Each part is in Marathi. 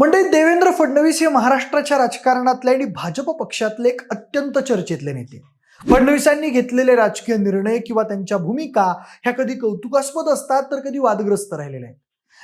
म्हणजे देवेंद्र फडणवीस हे महाराष्ट्राच्या राजकारणातले आणि भाजप पक्षातले एक अत्यंत चर्चेतले नेते. फडणवीसांनी घेतलेले राजकीय निर्णय किंवा त्यांच्या भूमिका ह्या कधी कौतुकास्पद असतात तर कधी वादग्रस्त राहिलेल्या आहेत.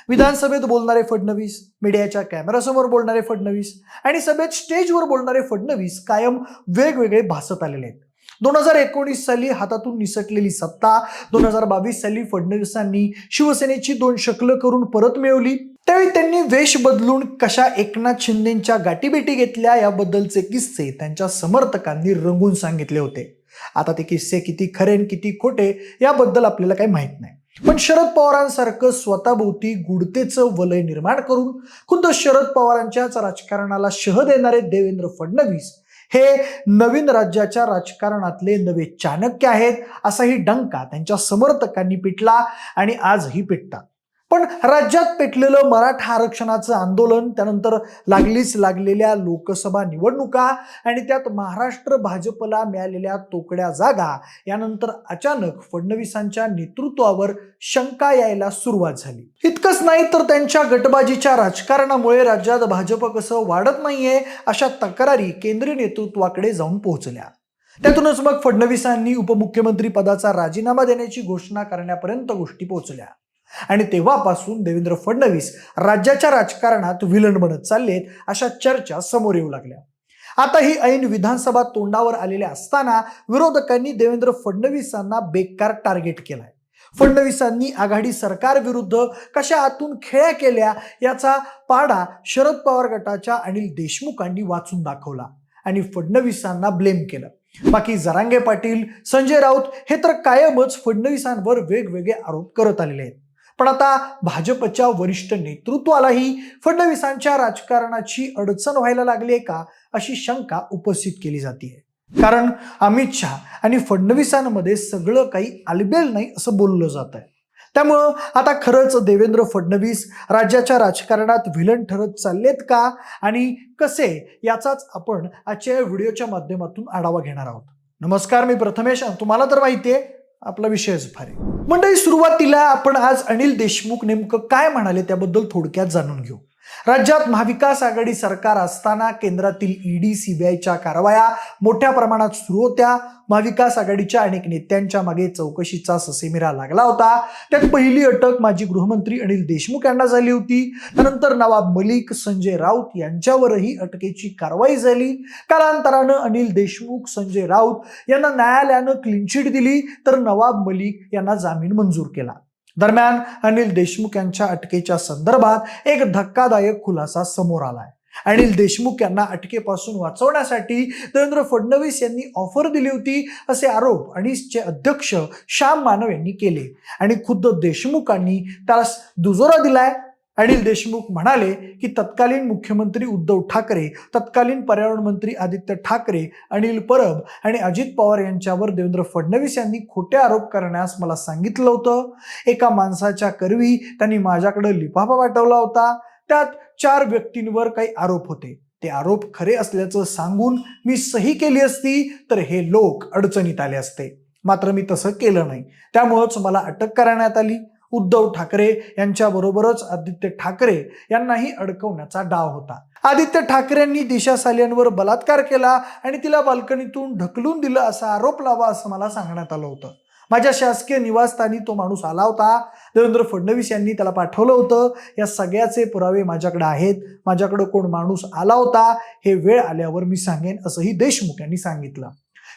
विधानसभेत बोलणारे फडणवीस मीडियाच्या कॅमेरासमोर बोलणारे फडणवीस आणि सभेत स्टेजवर बोलणारे फडणवीस कायम वेगवेगळे भासत आलेले आहेत. दोन हजार एकोणीस साली हातातून निसटलेली सत्ता दोन हजार बावीस साली फडणवीसांनी शिवसेनेची दोन शकलं करून परत मिळवली. त्यावेळी त्यांनी वेश बदलून कशा एकनाथ शिंदेच्या गाठीभेटी घेतल्या याबद्दलचे किस्से त्यांच्या समर्थकांनी रंगून सांगितले होते. आता ते किस्से किती खरे आणि किती खोटे याबद्दल आपल्याला काही माहीत नाही. पण शरद पवारांसारखं स्वतःभोवती गुडतेचं वलय निर्माण करून खुद्द शरद पवारांच्याच राजकारणाला शह देणारे देवेंद्र फडणवीस हे नवीन राज्याच्या राजकारणातले नवे चाणक्य आहेत असाही डंका त्यांच्या समर्थकांनी पिटला आणि आजही पिटतात. पण राज्यात पेटलेलं मराठा आरक्षणाचं आंदोलन त्यानंतर लागलीच लागलेल्या लोकसभा निवडणुका आणि त्यात महाराष्ट्र भाजपला मिळालेल्या तोकड्या जागा यानंतर अचानक फडणवीसांच्या नेतृत्वावर शंका यायला सुरुवात झाली. इतकंच नाही तर त्यांच्या गटबाजीच्या राजकारणामुळे राज्यात भाजप कसं वाढत नाहीये अशा तक्रारी केंद्रीय नेतृत्वाकडे जाऊन पोहोचल्या. त्यातूनच मग फडणवीसांनी उपमुख्यमंत्री पदाचा राजीनामा देण्याची घोषणा करण्यापर्यंत गोष्टी पोहोचल्या. आणि तेव्हापासून देवेंद्र फडणवीस राज्याच्या राजकारणात विलन बनत चाललेत अशा चर्चा समोर येऊ लागल्या. आता ही ऐन विधानसभा तोंडावर आलेल्या असताना विरोधकांनी देवेंद्र फडणवीसांना बेकार टार्गेट केलाय. फडणवीसांनी आघाडी सरकार विरुद्ध कशा आतून खेळ्या केल्या याचा पाडा शरद पवार गटाच्या अनिल देशमुखांनी वाचून दाखवला आणि फडणवीसांना ब्लेम केलं. बाकी जरांगे पाटील संजय राऊत हे तर कायमच फडणवीसांवर वेगवेगळे आरोप करत आलेले आहेत. पण आता भाजपच्या वरिष्ठ नेतृत्वालाही फडणवीसांच्या राजकारणाची अडचण व्हायला लागली आहे का अशी शंका उपस्थित केली जाते कारण अमित शहा आणि फडणवीसांमध्ये सगळं काही आलबेल नाही असं बोललं जात आहे त्यामुळं आता खरंच देवेंद्र फडणवीस राज्याच्या राजकारणात विलन ठरत चाललेत का आणि कसे याचाच आपण आजच्या व्हिडिओच्या माध्यमातून आढावा घेणार आहोत. नमस्कार मी प्रथमेश. तुम्हाला तर माहिती आहे आपला विषयच फार आहे. मंडळी सुरुवातीला आपण आज अनिल देशमुख नेमकं काय म्हणाले त्याबद्दल थोडक्यात जाणून घेऊ. राज्यात महाविकास आघाडी सरकार असताना केंद्रातील ईडी सीबीआयच्या कारवाया मोठ्या प्रमाणात सुरू होत्या. महाविकास आघाडीच्या अनेक नेत्यांच्या मागे चौकशीचा ससेमिरा लागला होता. त्यात पहिली अटक माजी गृहमंत्री अनिल देशमुख यांना झाली होती. त्यानंतर नवाब मलिक संजय राऊत यांच्यावरही अटकेची कारवाई झाली. कालांतरानं अनिल देशमुख संजय राऊत यांना न्यायालयानं क्लीनचिट दिली. तर नवाब मलिक यांना जामीन मंजूर केला. दरम्यान अनिल देशमुख यांच्या अटकेच्या संदर्भात एक धक्कादायक खुलासा समोर आलाय. अनिल देशमुख यांना अटकेपासून वाचवण्यासाठी देवेंद्र फडणवीस यांनी ऑफर दिली होती असे आरोप अनिसचे अध्यक्ष श्याम मानव यांनी केले. आणि खुद्द देशमुखांनी त्याला दुजोरा दिलाय. अनिल देशमुख म्हणाले की तत्कालीन मुख्यमंत्री उद्धव ठाकरे तत्कालीन पर्यावरण मंत्री आदित्य ठाकरे अनिल परब आणि अजित पवार यांच्यावर देवेंद्र फडणवीस यांनी खोटे आरोप करण्यास मला सांगितलं होतं. एका माणसाच्या करवी त्यांनी माझ्याकडे लिफाफा पाठवला होता. त्यात चार व्यक्तींवर काही आरोप होते. ते आरोप खरे असल्याचं सांगून मी सही केली असती तर हे लोक अडचणीत आले असते. मात्र मी तसं केलं नाही. त्यामुळंच मला अटक करण्यात आली. उद्धव ठाकरे यांच्याबरोबरच आदित्य ठाकरे यांनाही अडकवण्याचा डाव होता. आदित्य ठाकरेंनी दिशा सालियांवर बलात्कार केला आणि तिला बाल्कनीतून ढकलून दिलं असा आरोप लावा असं मला सांगण्यात आलं होतं. माझ्या शासकीय निवासस्थानी तो माणूस आला होता. देवेंद्र फडणवीस यांनी त्याला पाठवलं होतं. या सगळ्याचे पुरावे माझ्याकडे आहेत. माझ्याकडे कोण माणूस आला होता हे वेळ आल्यावर मी सांगेन असंही देशमुख यांनी सांगितलं.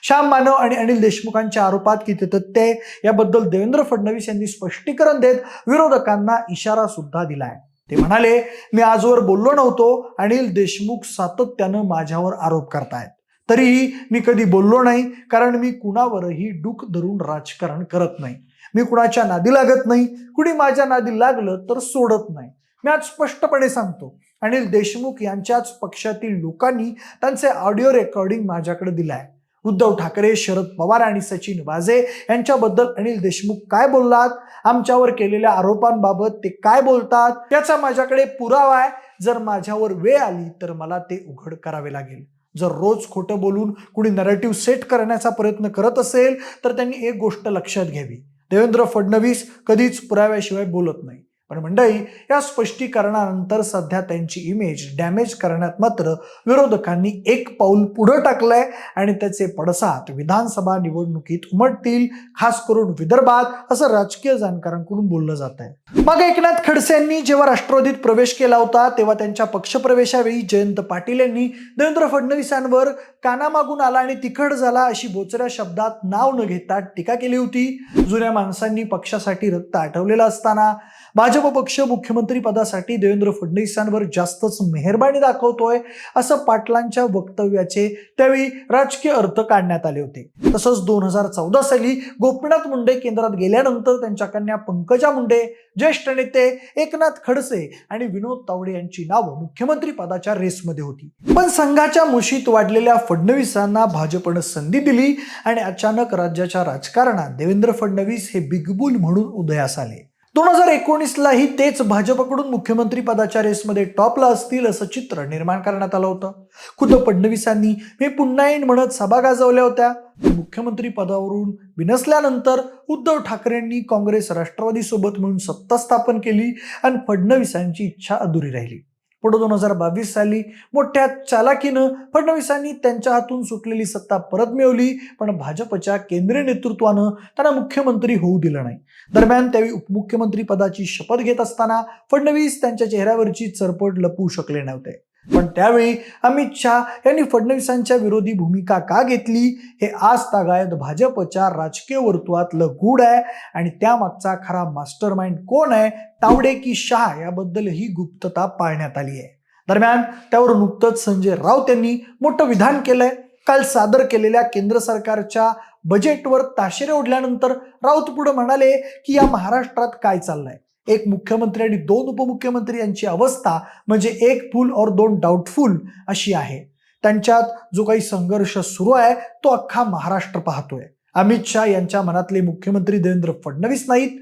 श्याम मानव आणि अनिल देशमुखांच्या आरोपात किती तथ्य याबद्दल देवेंद्र फडणवीस यांनी स्पष्टीकरण देत विरोधकांना इशारा सुद्धा दिलाय. ते म्हणाले मी आजवर बोललो नव्हतो. अनिल देशमुख सातत्यानं माझ्यावर आरोप करतायत. तरीही मी कधी बोललो नाही कारण मी कुणावरही डूक धरून राजकारण करत नाही. मी कुणाच्या नादी लागत नाही. कुणी माझ्या नादी लागलं तर सोडत नाही. मी आज स्पष्टपणे सांगतो अनिल देशमुख यांच्याच पक्षातील लोकांनी त्यांचे ऑडिओ रेकॉर्डिंग माझ्याकडे दिलाय. उद्धव ठाकरे शरद पवार आणि सचिन वाझे यांच्याबद्दल अनिल देशमुख काय बोललात? आमच्यावर केलेल्या आरोपांबाबत ते काय बोलतात? त्याचा माझ्याकडे पुरावा आहे. जर माझ्यावर वेळ आली तर मला ते उघड करावे लागेल. जर रोज खोटं बोलून कुणी नरेटिव्ह सेट करण्याचा प्रयत्न करत असेल तर त्यांनी एक गोष्ट लक्षात घ्यावी. देवेंद्र फडणवीस कधीच पुराव्याशिवाय बोलत नाही. पण मंडळी या स्पष्टीकरणानंतर सध्या त्यांची इमेज डॅमेज करण्यात मात्र विरोधकांनी एक पाऊल पुढं टाकलंय आणि त्याचे पडसाद विधानसभा निवडणुकीत उमटतील खास करून विदर्भात असं राजकीय जाणकारांकडून बोललं जात आहे मग एकनाथ खडसे यांनी जेव्हा राष्ट्रवादीत प्रवेश केला होता तेव्हा त्यांच्या पक्षप्रवेशावेळी जयंत पाटील यांनी देवेंद्र फडणवीसांवर कानामागून आला आणि तिखट झाला अशी बोचऱ्या शब्दात नाव न घेता टीका केली होती. जुन्या माणसांनी पक्षासाठी रक्त आठवलेलं असताना भाजप पक्ष मुख्यमंत्री पदासाठी देवेंद्र फडणवीसांवर जास्तच मेहरबानी दाखवतोय असं पाटलांच्या वक्तव्याचे त्यावेळी राजकीय अर्थ काढण्यात आले होते. तसंच दोन हजार चौदा साली गोपीनाथ मुंडे केंद्रात गेल्यानंतर त्यांच्या कन्या पंकजा मुंडे ज्येष्ठ नेते एकनाथ खडसे आणि विनोद तावडे यांची नावं मुख्यमंत्री पदाच्या रेसमध्ये होती. पण संघाच्या मुशीत वाढलेल्या फडणवीसांना भाजपनं संधी दिली आणि अचानक राज्याच्या राजकारणात देवेंद्र फडणवीस हे बिगबुल म्हणून उदयास आले. दोन हजार एकोणीसलाही तेच भाजपकडून मुख्यमंत्री पदाच्या रेसमध्ये टॉपला असतील असं चित्र निर्माण करण्यात आलं होतं. खुद्द फडणवीसांनी मी पुन्हा येईन म्हणत सभा गाजवल्या होत्या. मुख्यमंत्री पदावरून विनसल्यानंतर उद्धव ठाकरेंनी काँग्रेस राष्ट्रवादीसोबत मिळून सत्ता स्थापन केली आणि फडणवीसांची इच्छा अधुरी राहिली. पुढे दोन हजार बावीस साली मोठ्या चालाकीनं फडणवीसांनी त्यांच्या हातून सुटलेली सत्ता परत मिळवली पण भाजपच्या केंद्रीय नेतृत्वानं त्यांना मुख्यमंत्री होऊ दिलं नाही. दरम्यान त्यावेळी उपमुख्यमंत्री पदाची शपथ घेत असताना फडणवीस त्यांच्या चेहऱ्यावरची चरपट लपवू शकले नव्हते. पण त्यावेळी अमित शहा यांनी फडणवीसांच्या विरोधी भूमिका का घेतली? हे आज तागायत भाजपच्या राजकीय वर्तुळातलं गूढ आहे आणि त्यामागचा खरा मास्टर माइंड कोण आहे? तावडे की शहा याबद्दल ही गुप्तता पाळण्यात आली आहे. दरम्यान त्यावर नुकतंच संजय राऊत यांनी मोठं विधान केलंय. काल सादर केलेल्या केंद्र सरकारच्या बजेटवर ताशेरे ओढल्यानंतर राऊत पुढे म्हणाले की या महाराष्ट्रात काय चाललंय? एक मुख्यमंत्री आणि दोन उपमुख्यमंत्री यांची अवस्था म्हणजे एक फुल और दोन डाऊटफुल अशी आहे. त्यांच्यात जो काही संघर्ष सुरू आहे तो अख्खा महाराष्ट्र पाहतोय. अमित शहा यांच्या मनातले मुख्यमंत्री देवेंद्र फडणवीस नाहीत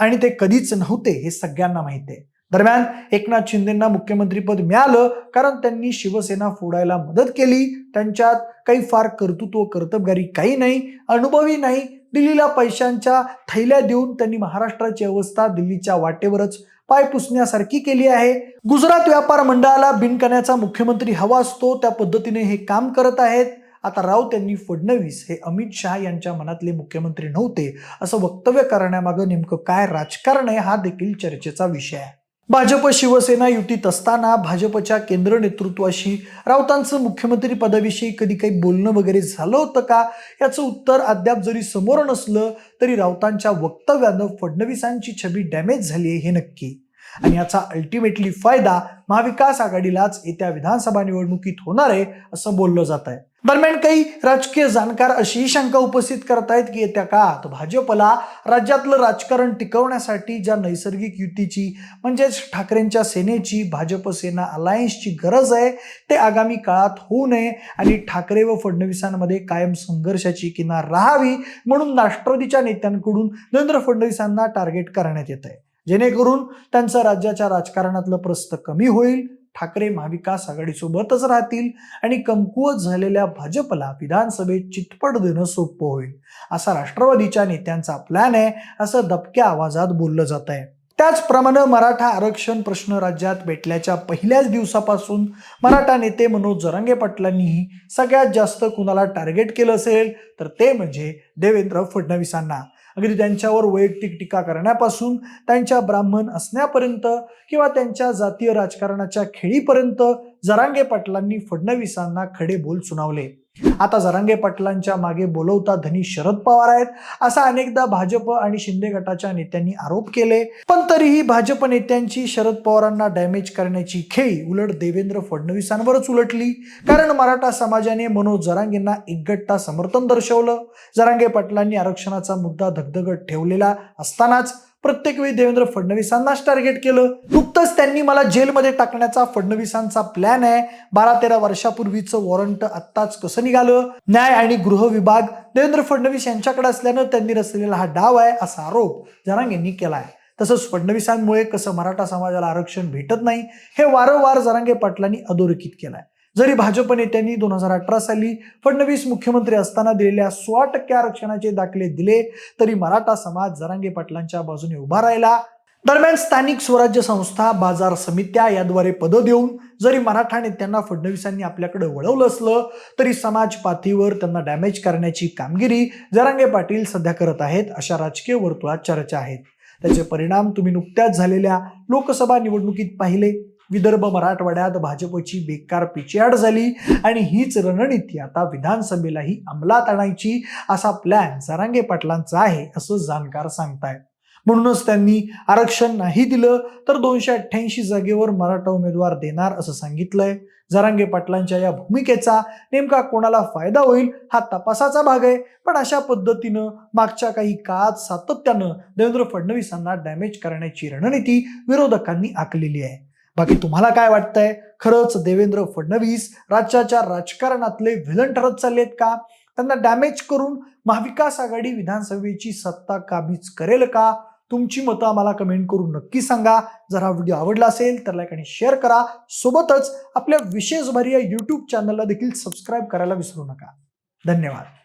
आणि ते कधीच नव्हते हे सगळ्यांना माहिती आहे. दरम्यान एकनाथ शिंदेंना मुख्यमंत्रीपद मिळालं कारण त्यांनी शिवसेना फोडायला मदत केली. त्यांच्यात काही फार कर्तृत्व कर्तबगारी काही नाही अनुभवी नाही दिल्लीला पैशांच्या थैल्या देऊन त्यांनी महाराष्ट्राची अवस्था दिल्लीच्या वाटेवरच पाय पुसण्यासारखी केली आहे. गुजरात व्यापार मंडळाला बिनकण्याचा मुख्यमंत्री हवा असतो त्या पद्धतीने हे काम करत आहेत. आता राऊत यांनी फडणवीस हे अमित शहा यांच्या मनातले मुख्यमंत्री नव्हते असं वक्तव्य करण्यामागं नेमकं काय राजकारण आहे हा देखील चर्चेचा विषय आहे. भाजप शिवसेना युतीत असताना भाजपच्या केंद्र नेतृत्वाशी राऊतांचं मुख्यमंत्री पदाविषयी कधी काही बोलणं वगैरे झालं होतं का? याचं उत्तर अद्याप जरी समोर नसलं तरी राऊतांच्या वक्तव्यानं फडणवीसांची छबी डॅमेज झाली आहे हे नक्की. आणि याचा अल्टिमेटली फायदा महाविकास आघाडीलाच येत्या विधानसभा निवडणुकीत होणार आहे असं बोललं जात आहे दरम्यान काही राजकीय जाणकार अशी शंका उपस्थित करतायत की येत्या काळात भाजपला राज्यातलं राजकारण टिकवण्यासाठी ज्या नैसर्गिक युतीची म्हणजेच ठाकरेंच्या सेनेची भाजप सेना अलायन्सची गरज आहे ते आगामी काळात होऊ नये आणि ठाकरे व फडणवीसांमध्ये कायम संघर्षाची किनार राहावी म्हणून राष्ट्रवादीच्या नेत्यांकडून देवेंद्र फडणवीसांना टार्गेट करण्यात येत आहे जेणेकरून त्यांचं राज्याच्या राजकारणातलं प्रस्त कमी होईल. ठाकरे महाविकास आघाडीसोबतच राहतील आणि कमकुवत झालेल्या भाजपला विधानसभेत चितपट देणं सोपं होईल. असा राष्ट्रवादीच्या नेत्यांचा प्लॅन आहे असं दबक्या आवाजात बोललं जात आहे. त्याचप्रमाणे मराठा आरक्षण प्रश्न राज्यात भेटल्याच्या पहिल्याच दिवसापासून मराठा नेते मनोज जरांगे पाटलांनीही सगळ्यात जास्त कुणाला टार्गेट केलं असेल तर ते म्हणजे देवेंद्र फडणवीसांना. अगदी त्यांच्यावर वैयक्तिक टीका करण्यापासून त्यांच्या ब्राह्मण असण्यापर्यंत किंवा त्यांच्या जातीय राजकारणाच्या खेळीपर्यंत जरांगे पाटलांनी फडणवीसांना खडे बोल सुनावले. आता जरांगे पाटलांच्या मागे बोलवता धनी शरद पवार आहेत. असा अनेकदा भाजप आणि शिंदे गटाच्या नेत्यांनी आरोप केले. पण तरीही भाजप नेत्यांची शरद पवारांना डॅमेज करण्याची खेळी उलट देवेंद्र फडणवीसांवरच उलटली. कारण मराठा समाजाने मनोज जरांगेंना एकगट्टा समर्थन दर्शवलं. जरांगे पाटलांनी आरक्षणाचा मुद्दा धगधगत ठेवलेला असतानाच प्रत्येक वेळी देवेंद्र फडणवीसांनाच टार्गेट केलं. नुकतंच त्यांनी मला जेलमध्ये टाकण्याचा फडणवीसांचा प्लॅन आहे. बारा तेरा वर्षापूर्वीचं वॉरंट आत्ताच कसं निघालं? न्याय आणि गृह विभाग देवेंद्र फडणवीस यांच्याकडे असल्यानं त्यांनी रचलेला हा डाव आहे असा आरोप जरांगेंनी केला आहे तसंच फडणवीसांमुळे कसं मराठा समाजाला आरक्षण भेटत नाही हे वारंवार जरांगे पाटलांनी अधोरेखित केलंय. जरी भाजप नेत्यांनी दोन हजार अठरा साली फडणवीस मुख्यमंत्री असताना दिलेल्या सोळा टक्के आरक्षणाचे दाखले दिले तरी मराठा समाज जरांगे पाटलांच्या बाजूने उभा राहिला. दरम्यान स्थानिक स्वराज्य संस्था बाजार समित्या याद्वारे पदं देऊन जरी मराठा नेत्यांना फडणवीसांनी आपल्याकडे वळवलं असलं तरी समाज पातळीवर त्यांना डॅमेज करण्याची कामगिरी जरांगे पाटील सध्या करत आहेत अशा राजकीय वर्तुळात चर्चा आहेत. त्याचे परिणाम तुम्ही नुकत्याच झालेल्या लोकसभा निवडणुकीत पाहिले. विदर्भ मराठवाड्यात भाजपची बेकार पिछेहाट झाली आणि हीच रणनीती आता विधानसभेलाही अंमलात आणायची असा प्लॅन जरांगे पाटलांचा आहे असं जाणकार सांगतायत. म्हणूनच त्यांनी आरक्षण नाही दिलं तर दोनशे अठ्ठ्याऐंशी जागेवर मराठा उमेदवार देणार असं सांगितलंय. जरांगे पाटलांच्या या भूमिकेचा नेमका कोणाला फायदा होईल हा तपासाचा भाग आहे. पण अशा पद्धतीनं मागच्या काही काळात सातत्यानं देवेंद्र फडणवीसांना डॅमेज करण्याची रणनीती विरोधकांनी आखलेली आहे. बाकी तुम्हाला काय वाटतंय? खरंच देवेंद्र फडणवीस राज्याच्या राजकारणातले विलन ठरत चाललेत का? त्यांना डॅमेज करून महाविकास आघाडी विधानसभेची सत्ता काबीज करेल का? तुमची मतं आम्हाला कमेंट करून नक्की सांगा. जर हा व्हिडिओ आवडला असेल तर लाईक आणि शेअर करा. सोबतच आपल्या विशेष भरी या यूट्यूब चॅनलला देखील सबस्क्राईब करायला विसरू नका. धन्यवाद.